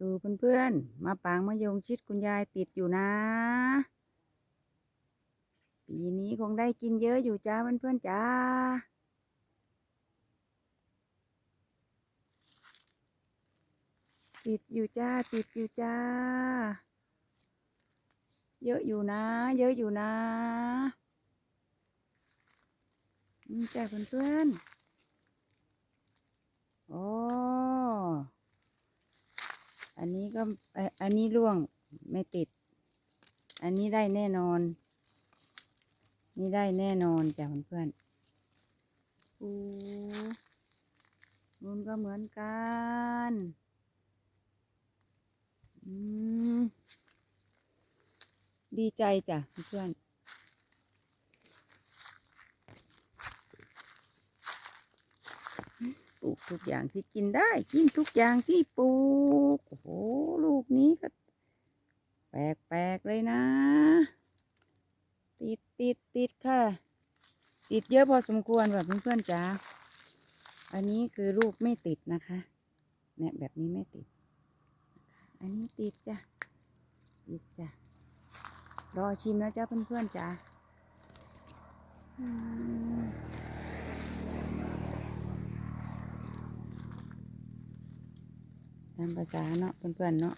ดูเพื่อนๆ มาปางมะยงชิดคุณยายติดอยู่นะ ปีนี้คงได้กินเยอะอยู่จ้าเพื่อนๆจ้า ติดอยู่จ้า ติดอยู่จ้า เยอะอยู่นะ เยอะอยู่นะนี่จ้าเพื่อนๆ โอ้ อันนี้ก็อันนี้ร่วงไม่ติด อันนี้ได้แน่นอน นี่ได้แน่นอนจ้ะเพื่อนๆปูนุ่นก็เหมือนกันอืมดีใจจ้ะเพื่อนปลูกทุกอย่างที่กินได้ กินทุกอย่างที่ปลูก โอ้โห ลูกนี้ก็ แปลกๆเลยนะ ติดติดติดค่ะ ติดเยอะพอสมควรแบบเพื่อนๆจ๋าอันนี้คือลูกไม่ติดนะคะ เนี่ยแบบนี้ไม่ติด อันนี้ติดจ้ะ ติดจ้ะ รอชิมนะจ๊ะเพื่อนๆจ๋า ตามภาษาเนาะเพื่อนๆเนาะ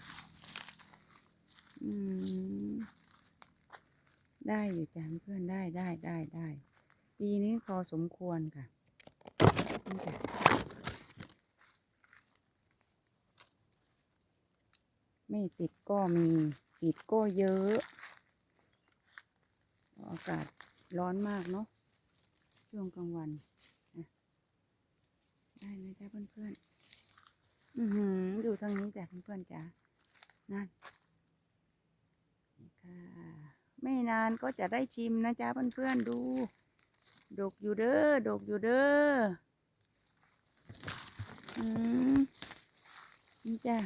ได้อยู่จ้ะเพื่อนได้ได้ได้ได้ปีนี้พอสมควรค่ะไม่ติดก็มีติดก็เยอะ อากาศร้อนมากเนาะช่วงกลางวันได้ไหมจ๊ะเพื่อนๆอือหือ ดูทางนี้จ้ะเพื่อนๆจ้ะนั่นค่ะไม่นานก็จะได้ชิมนะจ๊ะเพื่อนๆดูดกอยู่เด้อดกอยู่เด้ออืมนี่จ้ะ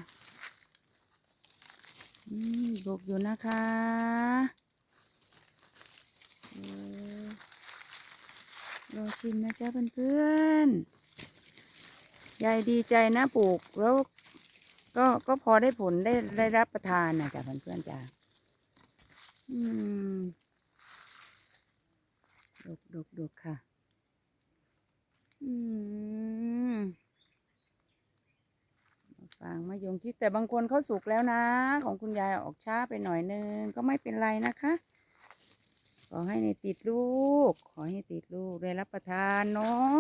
อืมดกอยู่นะคะรอชิมนะจ๊ะเพื่อนๆยายดีใจนะปลูกแล้ว ก็ก็พอได้ผลได้ได้รับประทานนะจ๊ะเพื่อนๆจ้ะอืมดกดกดกค่ะ อืมฟางมะยงชิดแต่บางคนเขาสุกแล้วนะ ของคุณยายออกช้าไปหน่อยนึง ก็ไม่เป็นไรนะคะ ขอให้ในติดลูก ขอให้ติดลูกได้รับประทานเนาะ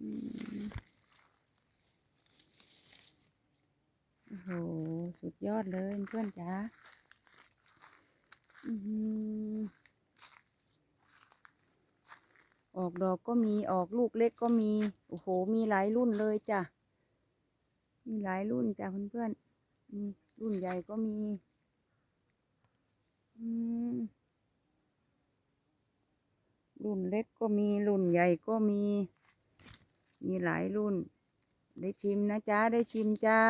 อืมโอ้โหสุดยอดเลยเพื่อนจ๋าอือหือออกดอกก็มีออกลูกเล็กก็มี โอ้โห มีหลายรุ่นเลยจ้ะ มีหลายรุ่นจ้ะเพื่อนๆอืมรุ่นใหญ่ก็มีอืมรุ่นเล็กก็มี รุ่นใหญ่ก็มี มีหลายรุ่น ได้ชิมนะจ๊ะได้ชิมจ้า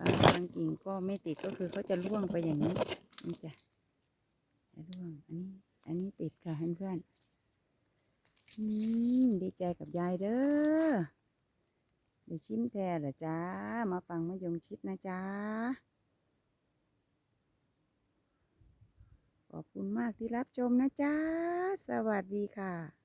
อ่างกิ่งก็ไม่ติดก็คือเขาจะร่วงไปอย่างนี้นี่จ้ะจะร่วงอันนี้ อันนี้ติดค่ะเพื่อนๆอืมดีใจกับยายเด้อเดี๋ยวชิมแท้เหรอจ้ามาฟังมะยงชิดนะจ้าขอบคุณมากที่รับชมนะจ้าสวัสดีค่ะ